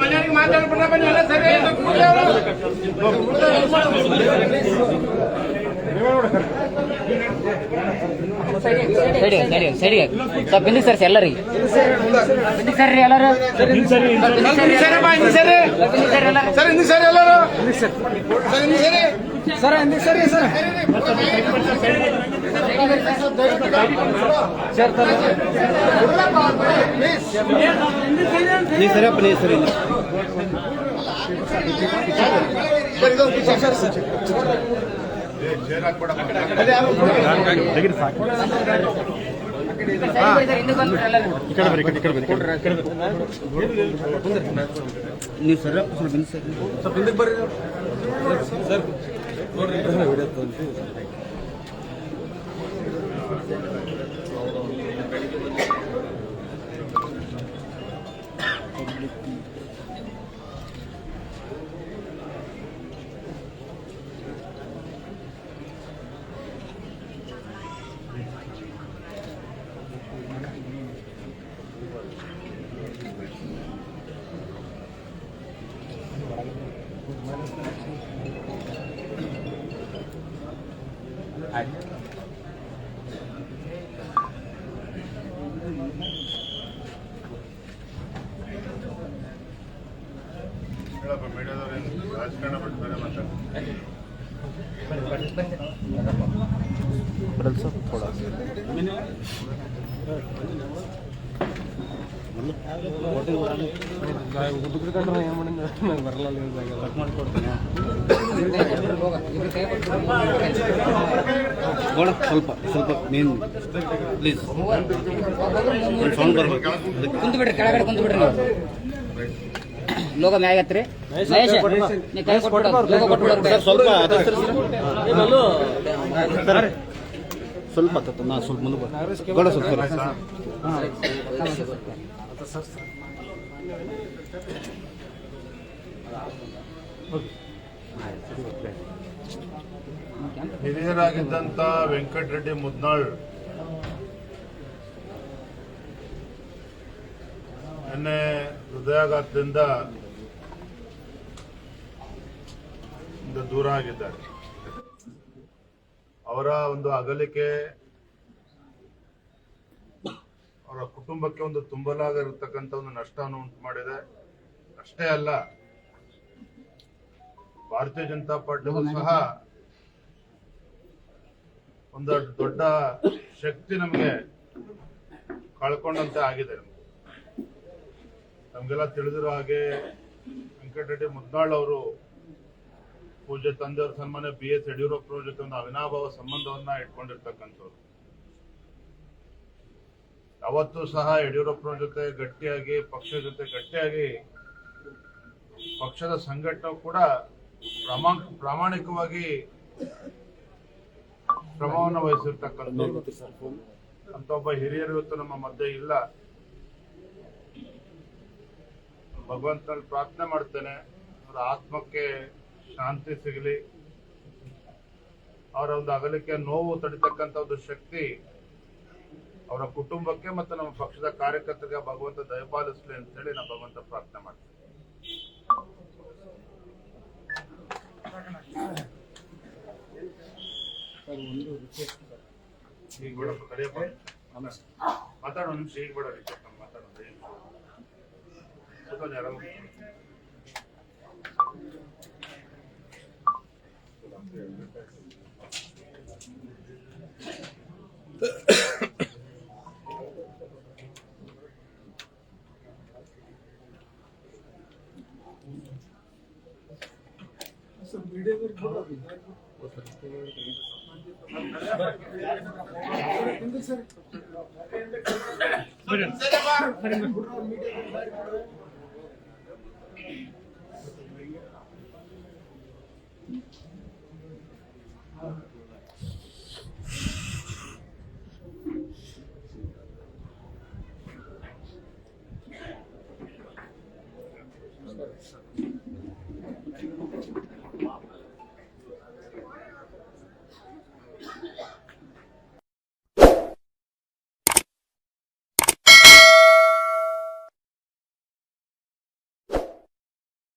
ಮನೆಯವ್ರಿಗೆ ಮಾತಾಡ್ಬಿಟ್ರೆ ಬನ್ನಿ ಎಲ್ಲ ಸರಿ ಕೂಡ್ಲೇ. ಸೈಡಿಗೆ ಸೈಡಿಗೆ ಸೈಡಿಗೆ ಸ್ವಲ್ಪ ಹಿಂದಕ್ಕೆ ಸರ್ ಎಲ್ಲರಿಗೆ ಹಿಂದಕ್ಕೆ ಸರ್ ಎಲ್ಲರೂ ಸರ್, ಹಿಂದೆ sir sir sir sir sir sir ಎಲ್ಲರೂ ಸರ್ ಹಿಂದೆ ಸರ್ ಎಲ್ಲರೂ ಸರ್ ಹಿಂದೆ ಸರಿ ಸರ್ ಹಿಂದೆ ಸರಿ ಸರ್ ಸರ್ ನೀವು ಸರಿಯಪ್ಪ ಸರ್ ಸರಿ ಸರ್ ಸರ್ ನೀವು ಸರ್ ಸ್ವಲ್ಪ ಹಿಂದಕ್ಕೆ ಬರ್ರಿ ಸರ್ ನೋಡ್ರಿ ವಿಡಿಯೋ ಹೇಳಪ್ಪ ಮೀಡಿಯಾದವ್ರೇನು ರಾಜಕಾರಣ ಬಿಟ್ಟು ಬೇರೆ ಮಾತಾಡ್ತಾರೆ ಗೋಡ ಸ್ವಲ್ಪ ಸ್ವಲ್ಪ ನೀನು ಪ್ಲೀಸ್ ಸೌಂಡ್ ಬರ್ಬೇಕು. ಕುಂತು ಬಿಡ್ರಿ ಕೆಳಗಡೆ ಕುಂತು ಬಿಡ್ರಿ ನೀವು ಲೋಗ ಮ್ಯಾಗ ಹತ್ರಿ ಸ್ವಲ್ಪ ಅದೇ ಸರ್ ಸರ್. ಸ್ವಲ್ಪ ಹತ್ತತ್ತು, ನಾ ಸ್ವಲ್ಪ ಮುಂದೆ ಬರ್ತೀನಿ ಗೋಡ ಸ್ವಲ್ಪ ಹಿರಿಯರಾಗಿದ್ದಂತ ವೆಂಕಟರೆಡ್ಡಿ ಮುದ್ನಾಳ್ ನಿನ್ನೆ ಹೃದಯಾಘಾತದಿಂದ ದೂರ ಆಗಿದ್ದಾರೆ. ಅವರ ಒಂದು ಅಗಲಿಕೆ ಅವರ ಕುಟುಂಬಕ್ಕೆ ಒಂದು ತುಂಬಲಾಗಿರತಕ್ಕಂಥ ಒಂದು ನಷ್ಟವನ್ನು ಉಂಟು ಮಾಡಿದೆ. ಅಷ್ಟೇ ಅಲ್ಲ ಭಾರತೀಯ ಜನತಾ ಪಾರ್ಟಿಗೂ ಸಹ ಒಂದು ದೊಡ್ಡ ಶಕ್ತಿ ನಮಗೆ ಕಳ್ಕೊಂಡಂತೆ ಆಗಿದೆ. ನಮಗೆಲ್ಲ ನಮ್ಗೆಲ್ಲ ತಿಳಿದಿರೋ ಹಾಗೆ ವೆಂಕಟರೆಡ್ಡಿ ಮುದ್ನಾಳ್ ಅವರು ಪೂಜ್ಯ ತಂದೆಯವ್ರ ಸನ್ಮಾನ್ಯ ಬಿ ಎಸ್ ಯಡಿಯೂರಪ್ಪನವ್ರ ಜೊತೆ ಒಂದು ಅವಿನಾಭಾವ ಸಂಬಂಧವನ್ನ ಇಟ್ಕೊಂಡಿರ್ತಕ್ಕಂಥವ್ರು. ಅವತ್ತು ಸಹ ಯಡಿಯೂರಪ್ಪ ಜೊತೆ ಗಟ್ಟಿಯಾಗಿ, ಪಕ್ಷದ ಜೊತೆ ಗಟ್ಟಿಯಾಗಿ, ಪಕ್ಷದ ಸಂಘಟನೆ ಕೂಡ ಪ್ರಾಮಾಣ, ಪ್ರಾಮಾಣಿಕವಾಗಿ ಶ್ರಮವನ್ನು ವಹಿಸಿರ್ತಕ್ಕಂಥ ಅಂತ ಒಬ್ಬ ಹಿರಿಯರು ಇವತ್ತು ನಮ್ಮ ಮಧ್ಯೆ ಇಲ್ಲ. ಭಗವಂತನಲ್ಲಿ ಪ್ರಾರ್ಥನೆ ಮಾಡ್ತೇನೆ. ಅವರ ಆತ್ಮಕ್ಕೆ ಶಾಂತಿ ಸಿಗಲಿ. ಅವರ ಒಂದು ಅಗಲಿಕೆ ನೋವು ತಡಿತಕ್ಕಂಥ ಒಂದು ಶಕ್ತಿ ಅವರ ಕುಟುಂಬಕ್ಕೆ ಮತ್ತು ನಮ್ಮ ಪಕ್ಷದ ಕಾರ್ಯಕರ್ತರಿಗೆ ಭಗವಂತ ದಯಪಾಲಿಸಲಿ ಅಂತ ಹೇಳಿ ನಾವು ಭಗವಂತ ಪ್ರಾರ್ಥನೆ ಮಾಡ್ತೀವಿ ಈಗ ಬಿಡಪ್ಪ ಕರಿಯಪ್ಪ. ಮಾತಾಡೋ ನಿಮಿಷ ಈಗ ಬಿಡ ಮಾತಾಡೋದು ಯಾರೋ ಸರ್